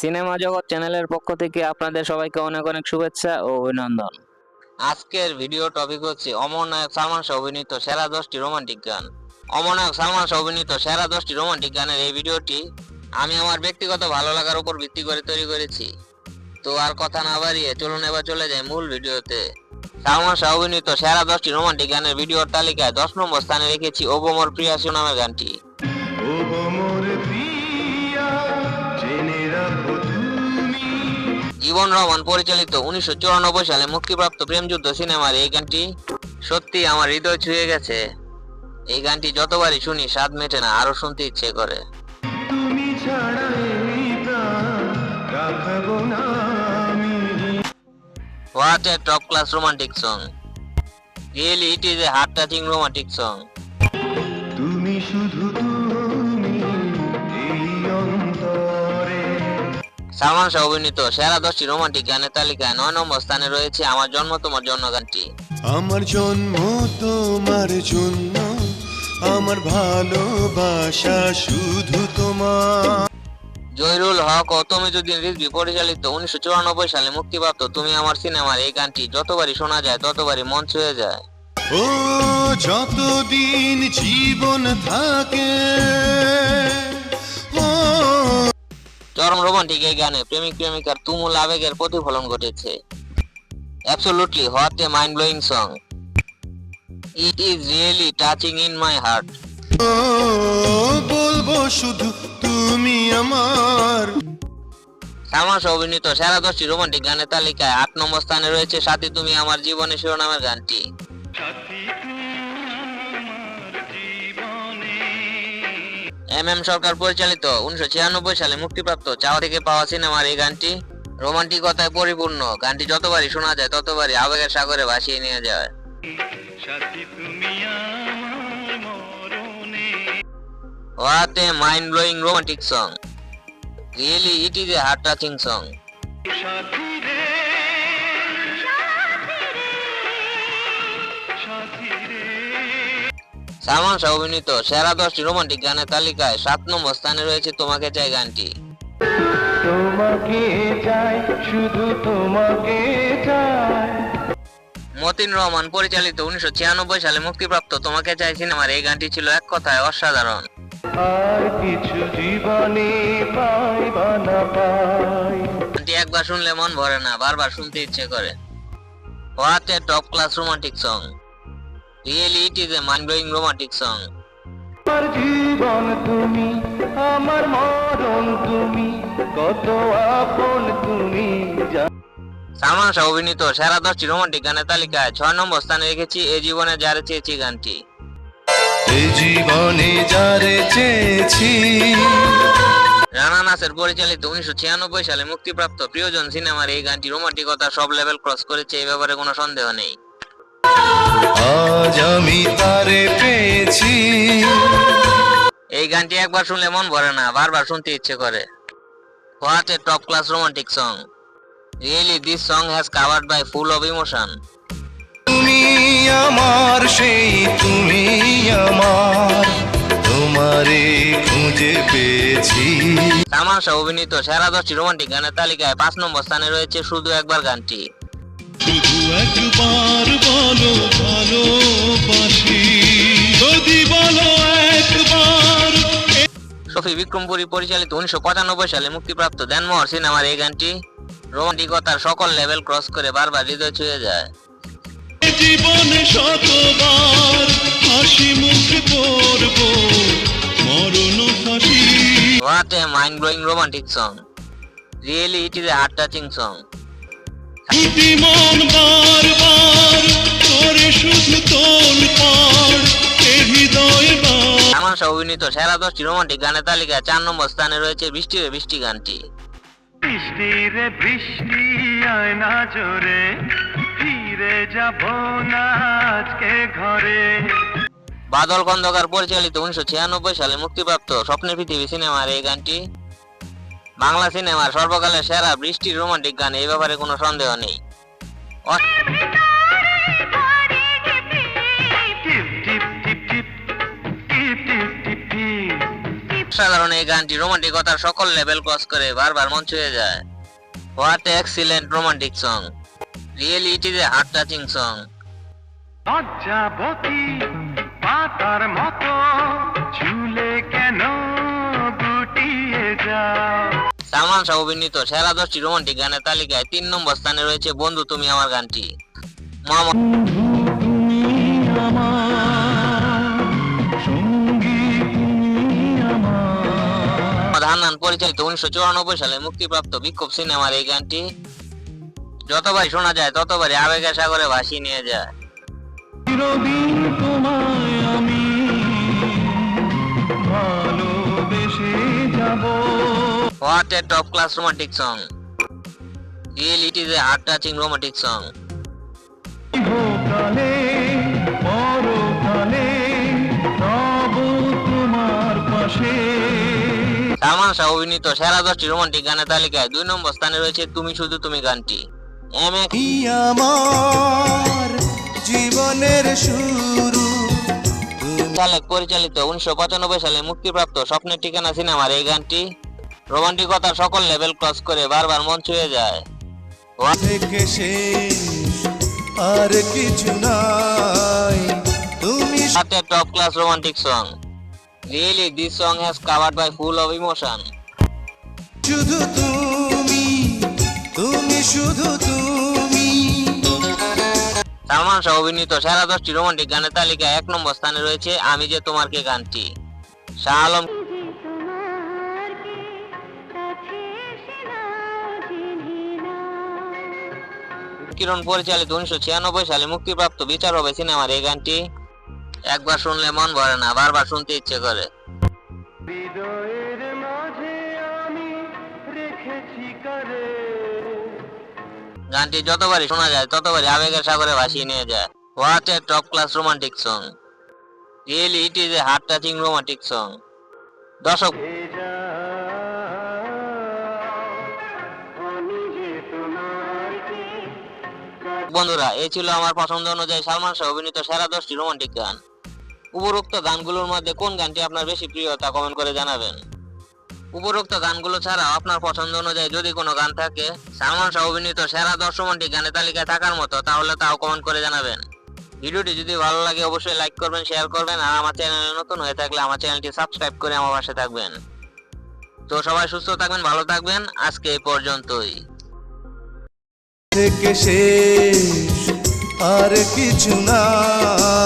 Cinema জগৎ চ্যানেলের পক্ষ থেকে আপনাদের সবাইকে অনেক অনেক শুভেচ্ছা ও অভিনন্দন। আজকের ভিডিও টপিক হচ্ছে অমর নায়ক সালমান শাহ অভিনীত সেরা দশটি রোমান্টিক গান। অমর নায়ক সালমান শাহ অভিনীত সেরা দশটি রোমান্টিক গানের এই ভিডিওটি আমি আমার ব্যক্তিগত ভালো লাগার উপর ভিত্তি করে তৈরি করেছি। তো আর কথা না বাড়িয়ে চলুন এবার চলে যাই মূল ভিডিওতে। সালমান শাহ অভিনীত সেরা দশটি রোমান্টিক গানের ভিডিওর তালিকায় দশ নম্বর স্থানে রেখেছি ওবমর প্রিয়াসু নামের গানটি। জীবন রহমান পরিচালিত উনিশশো চুরানব্বই সালে মুক্তিপ্রাপ্ত প্রেমযুদ্ধ সিনেমার এই গানটি সত্যি আমার হৃদয় ছুঁয়ে গেছে। এই গানটি যতবারই শুনি স্বাদ মেটে না আরও শুনতে ইচ্ছে করে। What a top class romantic song really it is a heart touching romantic song Salman Shah অভিনীত সেরা দশটি রোমান্টিক গানের তালিকায় নয় নম্বর স্থানে রয়েছে আমার জন্ম তোমার জন্য গানটি। আমার জন্ম তোমার জন্য আমার ভালোবাসা শুধু তোমার। জহিরুল হক ও তমিজুদ্দিন রিজভি পরিচালিত উনিশশো চুরানব্বই সালে মুক্তিপ্রাপ্ত তুমি আমার সিনেমার এই গানটি যতবারই শোনা যায় ততবারই মন ছুঁয়ে যায়। ও যতদিন জীবন থাকে চরম রোমান্টিক এই গানে প্রেমিক প্রেমিকার তুমুল আবেগের প্রতিফলন ঘটেছে। Absolutely what a mind blowing song it is really touching in my heart বলব শুধু তুমি আমার। শাহ অভিনীত সেরা দশটি রোমান্টিক গানের তালিকায় আট নম্বর স্থানে রয়েছে সাথী তুমি আমার জীবনে শিরোনামের গানটি। এম এম সরকার পরিচালিত উনিশশো ছিয়ানব্বই সালে মুক্তিপ্রাপ্ত চাওয়া থেকে পাওয়া সিনেমার এই গানটি রোমান্টিকতায় পরিপূর্ণ। গানটি যতবারই শোনা যায় ততবারই আবেগের সাগরে ভাসিয়ে নিয়ে যায়। What a mind blowing romantic song. Really it is a heart Salman Shah অভিনীত সেরা দশটি রোমান্টিক গানের তালিকায় সাত নম্বর স্থানে রয়েছে তোমাকে চাই গানটি। তোমাকে চাই শুধু তোমাকে চাই। মতিন রহমান পরিচালিত উনিশশো ছিয়ানব্বই সালে মুক্তিপ্রাপ্ত তোমাকে চাই সিনেমার এই গানটি ছিল এক কথায় অসাধারণ। আর কিছু জীবনে পাই না পাই। গানটি একবার শুনলে মন ভরে না বারবার শুনতে ইচ্ছে করে। What top class romantic song really it is a mind blowing romantic song আমার জীবন তুমি আমার মরণ তুমি কত আপন তুমি সালমান শাহ অভিনীত সেরা দশটি রোমান্টিক গানের তালিকায় ছয় নম্বর স্থানে রেখেছি এ জীবনে যারে চেয়েছি গানটি। এই জীবনে যারে চেয়েছি। রানা নাসের পরিচালিত উনিশশো ছিয়ানব্বই সালে মুক্তিপ্রাপ্ত প্রিয়জন সিনেমার এই গানটি রোমান্টিকতা সব লেভেল ক্রস করেছে এই ব্যাপারে কোনো সন্দেহ নেই। আজ আমি তারে পেয়েছি। এই গানটি একবার শুনলে মন ভরে না বারবার শুনতে ইচ্ছে করে। What a top class romantic song really this song has covered by full of emotion তুমি আমার সেই তুমি আমার তোমারে খুঁজে পেয়েছি। অভিনীত সেরা দশটি রোমান্টিক গানের তালিকায় পাঁচ নম্বর স্থানে রয়েছে শুধু একবার গানটি। শুধু একবার বলো ভালোবাসি যদি বলো একবার শফি বিক্রমপুরী পরিচালিত উনিশশো পঁচানব্বই সালে মুক্তিপ্রাপ্ত দেনমোহর সিনেমার এই গানটি রোমান্টিকতার সকল লেভেল ক্রস করে বারবার হৃদয় ছুঁয়ে যায়। জীবনে শতবার হাসি মুখে পড়ব মরণ ফাঁসি। What a mind blowing romantic song really it is heart touching song বার অভিনীত সেরা দশটি রোমান্টিক গানের তালিকায় চার নম্বর স্থানে রয়েছে বৃষ্টি রে বৃষ্টি গানটি। বৃষ্টি রে বৃষ্টি আয় না জোরে ফিরে যাব না আজকে ঘরে। বাদল খন্দকার পরিচালিত উনিশশো ছিয়ানব্বই সালে মুক্তিপ্রাপ্ত স্বপ্নের পৃথিবী সিনেমার এই গানটি। বাংলা সিনেমার সর্বকালের সেরা বৃষ্টির রোমান্টিক গান এই ব্যাপারে কোনো সন্দেহ নেই। অসাধারণ এই গানটি রোমান্টিকতার সকল লেভেল ক্রস করে বারবার মন ছুঁয়ে যায়। What excellent romantic song really it is a heart touching song লজ্জাবতী পাতার মতো ঝুলে কেন গুটিয়ে যাও? সালমান শাহ অভিনীত সেরা দশটি রোমান্টিক গানের তালিকায় তিন নম্বর স্থানে রয়েছে বন্ধু তুমি আমার গানটি। মোহাম্মদ পরিচালিত উনিশশো চুরানব্বই সালে মুক্তিপ্রাপ্ত বিক্ষোভ সিনেমার এই গানটি যতবারই শোনা যায় ততবারই আবেগের সাগরে ভাসিয়ে নিয়ে যায়। What a top class romantic song real it is a heart touching romantic song Salman Shah অভিনীত সেরা দশটি রোমান্টিক গানের তালিকায় দুই নম্বর স্থানে রয়েছে তুমি শুধু তুমি গানটি। এম আমার জীবনের শুরু? সালেক পরিচালিত উনিশশো পঁচানব্বই সালে মুক্তিপ্রাপ্ত স্বপ্নের ঠিকানা সিনেমার এই গানটি। রোমান্টিকতার সকল লেভেল ক্রস করে বারবার মন ছুঁয়ে যায়। আর কিছু নাই। তুমি সাথে top class romantic song really this song has covered by full of emotion শুধু তুমি তুমি শুধু তুমি। সালমান শাহ অভিনীত সেরা দশটি রোমান্টিক গানের তালিকায় এক নম্বর স্থানে রয়েছে আমি যে তোমার কে গানটি। শাহ আলম কিরণ পরিচালিত উনিশশো ছিয়ানব্বই সালে মুক্তিপ্রাপ্ত বিচার হবে সিনেমার এই গানটি। একবার শুনলে মন ভরে না বারবার শুনতে ইচ্ছে করে। হৃদয়ের মাঝে আমি রেখেছি করে। গানটি যতবারই শোনা যায় ততবারই আবেগের সাগরে ভাসিয়ে নিয়ে যায়। What a top class romantic song really it is a heart touching romantic song দর্শক বন্ধুরা এই ছিল আমার পছন্দ অনুযায়ী সালমান শাহ অভিনীত সেরা দশটি রোমান্টিক গান। উপরোক্ত গানগুলোর মধ্যে কোন গানটি আপনার বেশি প্রিয় তা কমেন্ট করে জানাবেন। উপরোক্ত গানগুলো ছাড়াও আপনার পছন্দ অনুযায়ী যদি কোনো গান থাকে, সালমান শাহ অভিনীত সেরা দশ রোমান্টিক গানের তালিকায় থাকার মতো, তাহলে তাও কমেন্ট করে জানাবেন। ভিডিওটি যদি ভালো লাগে অবশ্যই লাইক করবেন শেয়ার করবেন, আর আমার চ্যানেলে নতুন হয়ে থাকলে আমার চ্যানেলটি সাবস্ক্রাইব করে আমার পাশে থাকবেন। তো সবাই সুস্থ থাকবেন, ভালো থাকবেন, আজকে এই পর্যন্তই। থেকে শেষ, আর কিছু তুমি